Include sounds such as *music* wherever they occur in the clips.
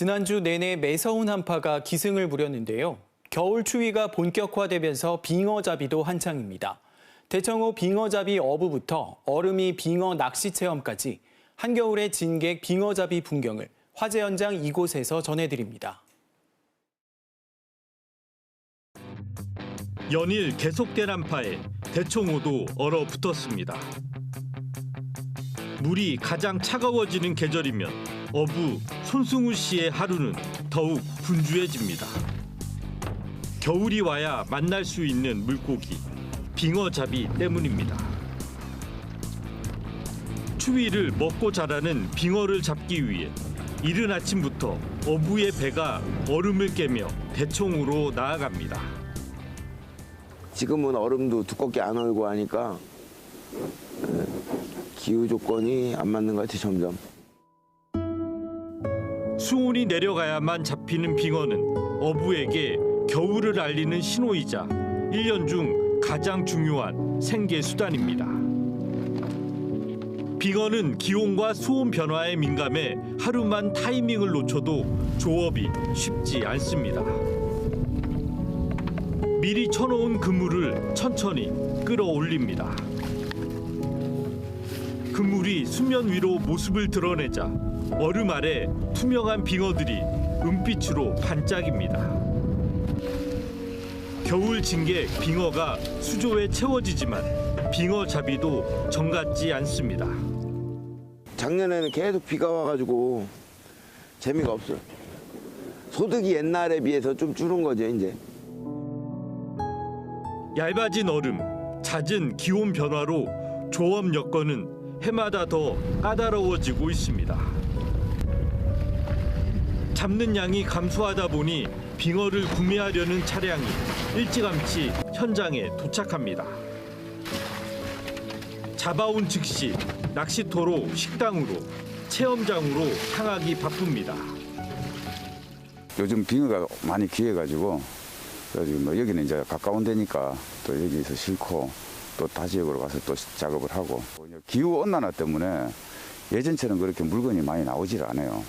지난주 내내 매서운 한파가 기승을 부렸는데요. 겨울 추위가 본격화되면서 빙어잡이도 한창입니다. 대청호 빙어잡이 어부부터 얼음이 빙어 낚시 체험까지 한겨울의 진객 빙어잡이 풍경을 화재 현장 이곳에서 전해드립니다. 연일 계속된 한파에 대청호도 얼어붙었습니다. 물이 가장 차가워지는 계절이면 어부 손승우 씨의 하루는 더욱 분주해집니다. 겨울이 와야 만날 수 있는 물고기 빙어잡이 때문입니다. 추위를 먹고 자라는 빙어를 잡기 위해 이른 아침부터 어부의 배가 얼음을 깨며 대청으로 나아갑니다. 지금은 얼음도 두껍게 안 얼고 하니까 그 기후 조건이 안 맞는 것 같아 점점. 수온이 내려가야만 잡히는 빙어는 어부에게 겨울을 알리는 신호이자 일년중 가장 중요한 생계 수단입니다. 빙어는 기온과 수온 변화에 민감해 하루만 타이밍을 놓쳐도 조업이 쉽지 않습니다. 미리 쳐놓은 그물을 천천히 끌어올립니다. 그물이 수면 위로 모습을 드러내자 얼음 아래 투명한 빙어들이 은빛으로 반짝입니다. 겨울 진객 빙어가 수조에 채워지지만 빙어 잡이도 정같지 않습니다. 작년에는 계속 비가 와가지고 재미가 없어요. 소득이 옛날에 비해서 좀 줄은 거죠 이제. 얇아진 얼음, 잦은 기온 변화로 조업 여건은 해마다 더 까다로워지고 있습니다. 잡는 양이 감소하다 보니 빙어를 구매하려는 차량이 일찌감치 현장에 도착합니다. 잡아온 즉시 낚시터로 식당으로 체험장으로 향하기 바쁩니다. 요즘 빙어가 많이 귀해가지고 그래가지고 뭐 여기는 이제 가까운 데니까 또 여기서 싣고 또타 지역으로 가서 또 작업을 하고 기후 온난화 때문에 예전처럼 그렇게 물건이 많이 나오질 않아요.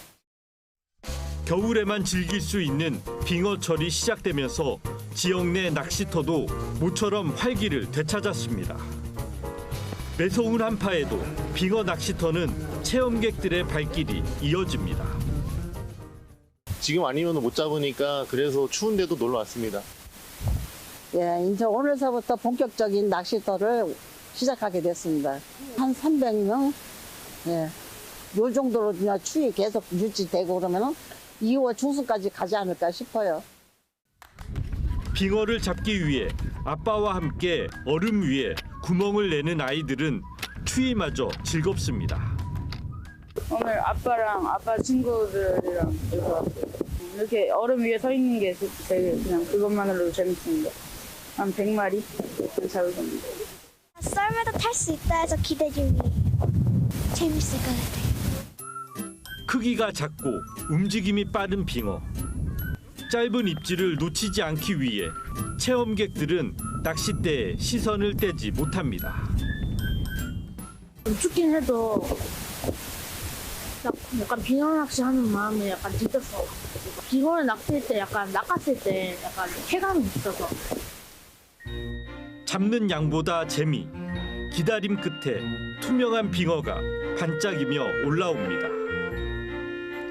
겨울에만 즐길 수 있는 빙어철이 시작되면서 지역 내 낚시터도 모처럼 활기를 되찾았습니다. 매서운 한파에도 빙어 낚시터는 체험객들의 발길이 이어집니다. 지금 아니면 못 잡으니까 그래서 추운데도 놀러 왔습니다. 예, 이제 오늘서부터 본격적인 낚시터를 시작하게 됐습니다. 한 300명? 예. 요 정도로 그냥 추위 계속 유지되고 그러면은 2월 중순까지 가지 않을까 싶어요. 빙어를 잡기 위해 아빠와 함께 얼음 위에 구멍을 내는 아이들은 추위마저 즐겁습니다. 오늘 아빠랑 아빠 친구들이랑 이렇게 얼음 위에 서 있는 게 되게 그냥 그것만으로도 재밌습니다. 한 100마리 잡을 겁니다. 썰매도 탈 수 있다 해서 기대 중이에요. 재밌을 것 같아요. 크기가 작고 움직임이 빠른 빙어. 짧은 입질을 놓치지 않기 위해 체험객들은 낚싯대에 시선을 떼지 못합니다. 좀 춥긴 해도 약- 약간 빙어 낚시 하는 마음이 약간 들떴어. 빙어를 낚실 때 약간 낚았을 때 약간 쾌감이 있어서 잡는 양보다 재미. 기다림 끝에 투명한 빙어가 반짝이며 올라옵니다.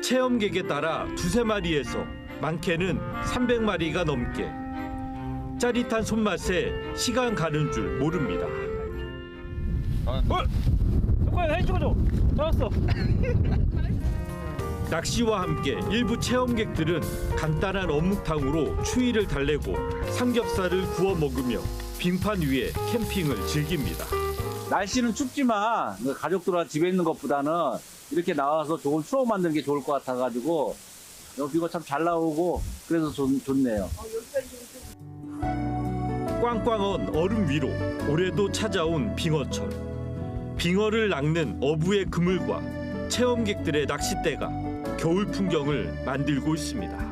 체험객에 따라 두세 마리에서 많게는 300마리가 넘게 짜릿한 손맛에 시간 가는 줄 모릅니다. *laughs* 낚시와 함께 일부 체험객들은 간단한 어묵탕으로 추위를 달래고 삼겹살을 구워 먹으며 빙판 위에 캠핑을 즐깁니다. 날씨는 춥지만 그 가족들과 집에 있는 것보다는 이렇게 나와서 좋은 추억 만드는 게 좋을 것 같아가지고 여기 이거 참잘 나오고 그래서 좋, 좋네요. 꽝꽝한 얼음 위로 올해도 찾아온 빙어철. 빙어를 낚는 어부의 그물과 체험객들의 낚싯대가 겨울 풍경을 만들고 있습니다.